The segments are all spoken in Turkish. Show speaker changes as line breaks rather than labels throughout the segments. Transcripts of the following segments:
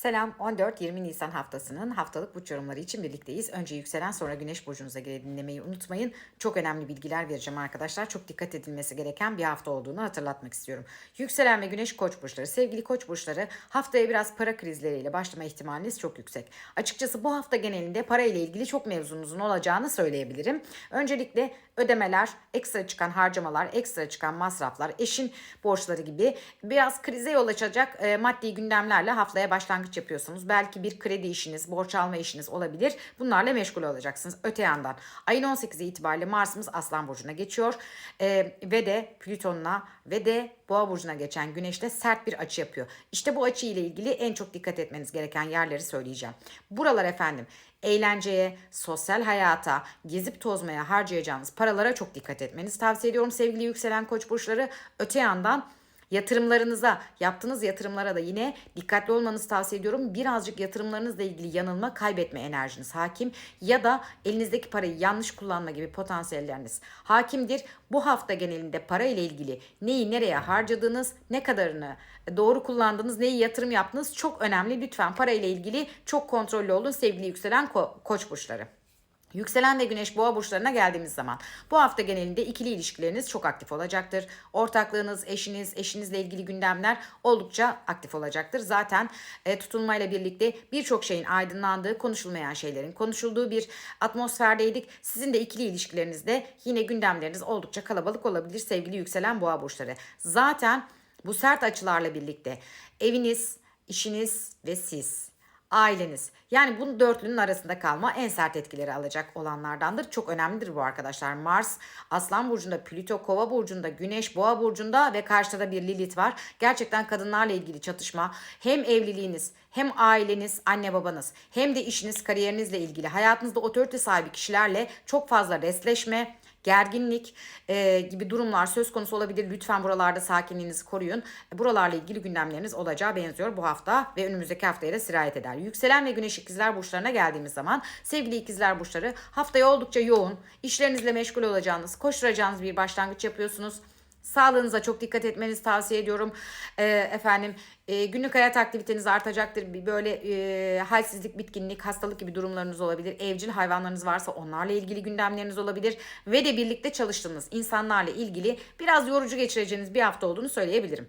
Selam 14-20 Nisan haftasının haftalık burç yorumları için birlikteyiz. Önce yükselen sonra güneş burcunuza göre dinlemeyi unutmayın. Çok önemli bilgiler vereceğim arkadaşlar. Çok dikkat edilmesi gereken bir hafta olduğunu hatırlatmak istiyorum. Yükselen ve güneş koç burçları. Sevgili koç burçları haftaya biraz para krizleriyle başlama ihtimaliniz çok yüksek. Açıkçası bu hafta genelinde para ile ilgili çok mevzunuzun olacağını söyleyebilirim. Öncelikle ödemeler, ekstra çıkan harcamalar, ekstra çıkan masraflar, eşin borçları gibi biraz krize yol açacak e, maddi gündemlerle haftaya başlangıç yapıyorsunuz. Belki bir kredi işiniz, borç alma işiniz olabilir. Bunlarla meşgul olacaksınız. Öte yandan ayın 18'i itibariyle Mars'ımız Aslan Burcu'na geçiyor. E, ve de Plüton'la ve de Boğa Burcu'na geçen Güneş'te sert bir açı yapıyor. İşte bu açı ile ilgili en çok dikkat etmeniz gereken yerleri söyleyeceğim. Buralar efendim eğlenceye, sosyal hayata, gezip tozmaya harcayacağınız paralara çok dikkat etmenizi tavsiye ediyorum sevgili yükselen koç burçları. Öte yandan Yatırımlarınıza, yaptığınız yatırımlara da yine dikkatli olmanızı tavsiye ediyorum. Birazcık yatırımlarınızla ilgili yanılma, kaybetme enerjiniz hakim ya da elinizdeki parayı yanlış kullanma gibi potansiyelleriniz hakimdir. Bu hafta genelinde para ile ilgili neyi nereye harcadığınız, ne kadarını doğru kullandığınız, neyi yatırım yaptığınız çok önemli. Lütfen para ile ilgili çok kontrollü olun sevgili yükselen ko- koç burçları. Yükselen ve güneş boğa burçlarına geldiğimiz zaman bu hafta genelinde ikili ilişkileriniz çok aktif olacaktır. Ortaklığınız, eşiniz, eşinizle ilgili gündemler oldukça aktif olacaktır. Zaten e, tutulmayla birlikte birçok şeyin aydınlandığı, konuşulmayan şeylerin konuşulduğu bir atmosferdeydik. Sizin de ikili ilişkilerinizde yine gündemleriniz oldukça kalabalık olabilir sevgili yükselen boğa burçları. Zaten bu sert açılarla birlikte eviniz, işiniz ve siz aileniz. Yani bu dörtlünün arasında kalma en sert etkileri alacak olanlardandır. Çok önemlidir bu arkadaşlar. Mars Aslan Burcu'nda, Plüto Kova Burcu'nda, Güneş Boğa Burcu'nda ve karşıda da bir Lilith var. Gerçekten kadınlarla ilgili çatışma hem evliliğiniz hem aileniz, anne babanız hem de işiniz, kariyerinizle ilgili hayatınızda otorite sahibi kişilerle çok fazla resleşme, gerginlik e, gibi durumlar söz konusu olabilir. Lütfen buralarda sakinliğinizi koruyun. Buralarla ilgili gündemleriniz olacağı benziyor bu hafta ve önümüzdeki haftaya da sirayet eder. Yükselen ve güneş ikizler burçlarına geldiğimiz zaman sevgili ikizler burçları haftaya oldukça yoğun, işlerinizle meşgul olacağınız, koşturacağınız bir başlangıç yapıyorsunuz. Sağlığınıza çok dikkat etmenizi tavsiye ediyorum. Ee, efendim e, günlük hayat aktiviteniz artacaktır. Böyle e, halsizlik, bitkinlik, hastalık gibi durumlarınız olabilir. Evcil hayvanlarınız varsa onlarla ilgili gündemleriniz olabilir. Ve de birlikte çalıştığınız insanlarla ilgili biraz yorucu geçireceğiniz bir hafta olduğunu söyleyebilirim.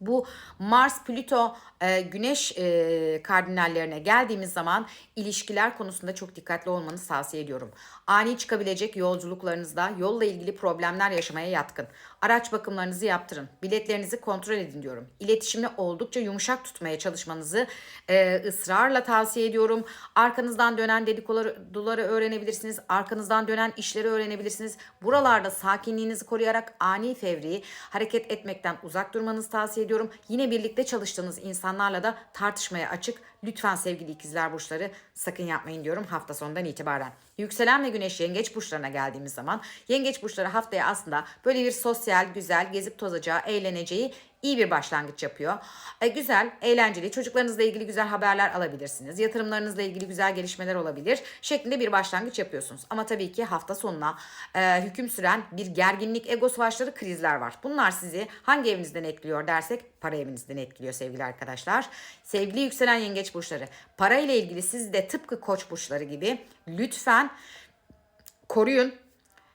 Bu Mars, Plüto, e, Güneş e, kardinallerine geldiğimiz zaman ilişkiler konusunda çok dikkatli olmanızı tavsiye ediyorum. Ani çıkabilecek yolculuklarınızda yolla ilgili problemler yaşamaya yatkın. Araç bakımlarınızı yaptırın. Biletlerinizi kontrol edin diyorum. İletişimi oldukça yumuşak tutmaya çalışmanızı e, ısrarla tavsiye ediyorum. Arkanızdan dönen dedikoduları öğrenebilirsiniz. Arkanızdan dönen işleri öğrenebilirsiniz. Buralarda sakinliğinizi koruyarak ani fevri hareket etmekten uzak durmanızı tavsiye ediyorum. Yine birlikte çalıştığınız insanlarla da tartışmaya açık. Lütfen sevgili ikizler burçları sakın yapmayın diyorum hafta sonundan itibaren. Yükselen ve güneş yengeç burçlarına geldiğimiz zaman yengeç burçları haftaya aslında böyle bir sosyal, güzel, gezip tozacağı, eğleneceği iyi bir başlangıç yapıyor. E, güzel, eğlenceli, çocuklarınızla ilgili güzel haberler alabilirsiniz. Yatırımlarınızla ilgili güzel gelişmeler olabilir şeklinde bir başlangıç yapıyorsunuz. Ama tabii ki hafta sonuna e, hüküm süren bir gerginlik, ego savaşları, krizler var. Bunlar sizi hangi evinizden etkiliyor dersek para evinizden etkiliyor sevgili arkadaşlar. Sevgili yükselen yengeç burçları, para ile ilgili siz de tıpkı koç burçları gibi lütfen koruyun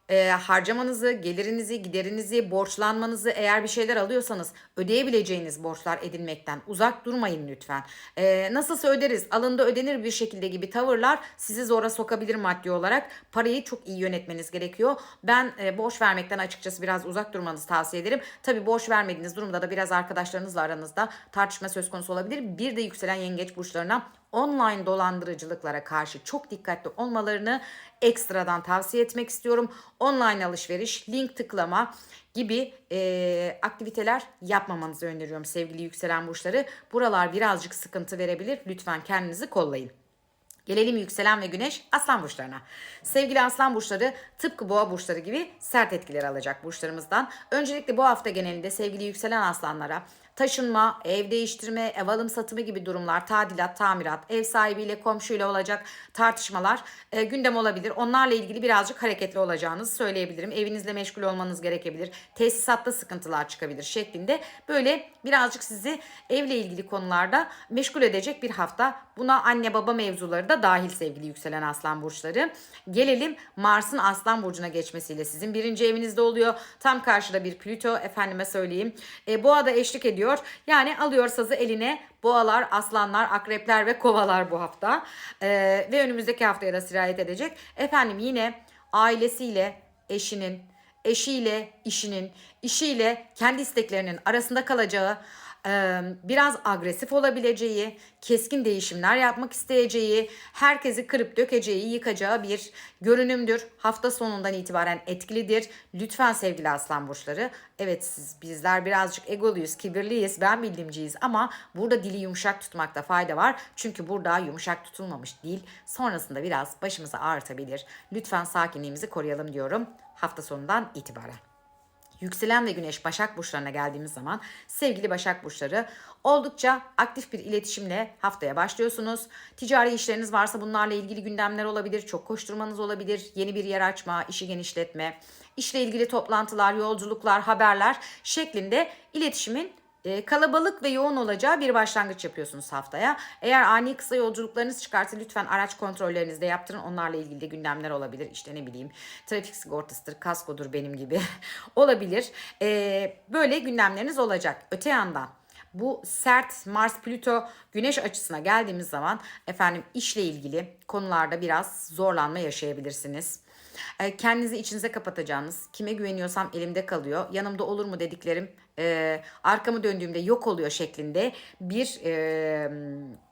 e, harcamanızı, gelirinizi, giderinizi, borçlanmanızı eğer bir şeyler alıyorsanız ödeyebileceğiniz borçlar edinmekten uzak durmayın lütfen. E, nasılsa öderiz, alında ödenir bir şekilde gibi tavırlar sizi zora sokabilir maddi olarak. Parayı çok iyi yönetmeniz gerekiyor. Ben e, borç vermekten açıkçası biraz uzak durmanızı tavsiye ederim. Tabi borç vermediğiniz durumda da biraz arkadaşlarınızla aranızda tartışma söz konusu olabilir. Bir de yükselen yengeç burçlarına online dolandırıcılıklara karşı çok dikkatli olmalarını ekstradan tavsiye etmek istiyorum. Online alışveriş, link tıklama gibi e, aktiviteler yapmamanızı öneriyorum sevgili yükselen burçları. Buralar birazcık sıkıntı verebilir. Lütfen kendinizi kollayın. Gelelim yükselen ve güneş aslan burçlarına. Sevgili aslan burçları tıpkı boğa burçları gibi sert etkiler alacak burçlarımızdan. Öncelikle bu hafta genelinde sevgili yükselen aslanlara taşınma, ev değiştirme, ev alım satımı gibi durumlar, tadilat, tamirat, ev sahibiyle, komşuyla olacak tartışmalar e, gündem olabilir. Onlarla ilgili birazcık hareketli olacağınızı söyleyebilirim. Evinizle meşgul olmanız gerekebilir. Tesisatta sıkıntılar çıkabilir şeklinde. Böyle birazcık sizi evle ilgili konularda meşgul edecek bir hafta. Buna anne baba mevzuları da dahil sevgili yükselen aslan burçları. Gelelim Mars'ın aslan burcuna geçmesiyle sizin birinci evinizde oluyor. Tam karşıda bir Plüto efendime söyleyeyim. E, boğa da eşlik ediyor. Yani alıyor sazı eline boğalar, aslanlar, akrepler ve kovalar bu hafta. E, ve önümüzdeki haftaya da sirayet edecek. Efendim yine ailesiyle, eşinin, eşiyle, işinin, işiyle kendi isteklerinin arasında kalacağı biraz agresif olabileceği, keskin değişimler yapmak isteyeceği, herkesi kırıp dökeceği, yıkacağı bir görünümdür. Hafta sonundan itibaren etkilidir. Lütfen sevgili aslan burçları. Evet siz bizler birazcık egoluyuz, kibirliyiz, ben bildiğimciyiz ama burada dili yumuşak tutmakta fayda var. Çünkü burada yumuşak tutulmamış dil sonrasında biraz başımızı ağrıtabilir. Lütfen sakinliğimizi koruyalım diyorum hafta sonundan itibaren. Yükselen ve güneş Başak Burçlarına geldiğimiz zaman sevgili Başak Burçları oldukça aktif bir iletişimle haftaya başlıyorsunuz. Ticari işleriniz varsa bunlarla ilgili gündemler olabilir, çok koşturmanız olabilir, yeni bir yer açma, işi genişletme, işle ilgili toplantılar, yolculuklar, haberler şeklinde iletişimin e, kalabalık ve yoğun olacağı bir başlangıç yapıyorsunuz haftaya. Eğer ani kısa yolculuklarınız çıkarsa lütfen araç kontrollerinizi de yaptırın. Onlarla ilgili de gündemler olabilir. İşte ne bileyim trafik sigortasıdır, kaskodur benim gibi olabilir. E, böyle gündemleriniz olacak. Öte yandan bu sert Mars Plüto Güneş açısına geldiğimiz zaman efendim işle ilgili konularda biraz zorlanma yaşayabilirsiniz. E, kendinizi içinize kapatacağınız, kime güveniyorsam elimde kalıyor, yanımda olur mu dediklerim e, arkamı döndüğümde yok oluyor şeklinde bir e,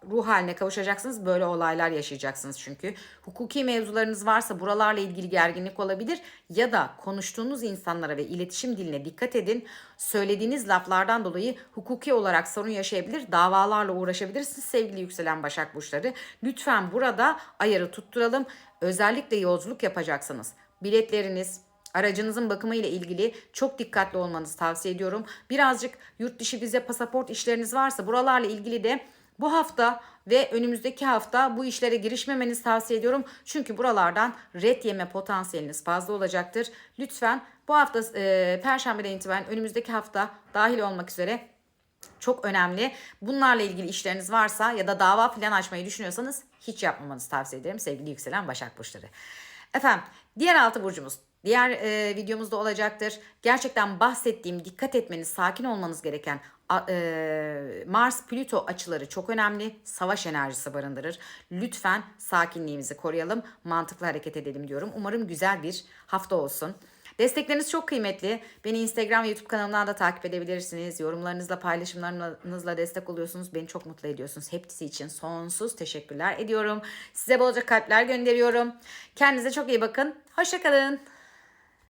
ruh haline kavuşacaksınız. Böyle olaylar yaşayacaksınız çünkü. Hukuki mevzularınız varsa buralarla ilgili gerginlik olabilir ya da konuştuğunuz insanlara ve iletişim diline dikkat edin. Söylediğiniz laflardan dolayı hukuki olarak sorun yaşayabilir, davalarla uğraşabilirsiniz sevgili yükselen Başak Burçları. Lütfen burada ayarı tutturalım. Özellikle yolculuk yapacaksanız biletleriniz, Aracınızın bakımı ile ilgili çok dikkatli olmanızı tavsiye ediyorum. Birazcık yurt dışı vize, pasaport işleriniz varsa buralarla ilgili de bu hafta ve önümüzdeki hafta bu işlere girişmemenizi tavsiye ediyorum. Çünkü buralardan red yeme potansiyeliniz fazla olacaktır. Lütfen bu hafta e, Perşembeden itibaren önümüzdeki hafta dahil olmak üzere çok önemli. Bunlarla ilgili işleriniz varsa ya da dava falan açmayı düşünüyorsanız hiç yapmamanızı tavsiye ederim sevgili yükselen Başak Burçları. Efendim diğer altı burcumuz diğer e, videomuzda olacaktır. Gerçekten bahsettiğim dikkat etmeniz, sakin olmanız gereken e, Mars Plüto açıları çok önemli. Savaş enerjisi barındırır. Lütfen sakinliğimizi koruyalım, mantıklı hareket edelim diyorum. Umarım güzel bir hafta olsun. Destekleriniz çok kıymetli. Beni Instagram ve YouTube kanalımdan da takip edebilirsiniz. Yorumlarınızla, paylaşımlarınızla destek oluyorsunuz. Beni çok mutlu ediyorsunuz. Hepsi için sonsuz teşekkürler ediyorum. Size bolca kalpler gönderiyorum. Kendinize çok iyi bakın. Hoşçakalın.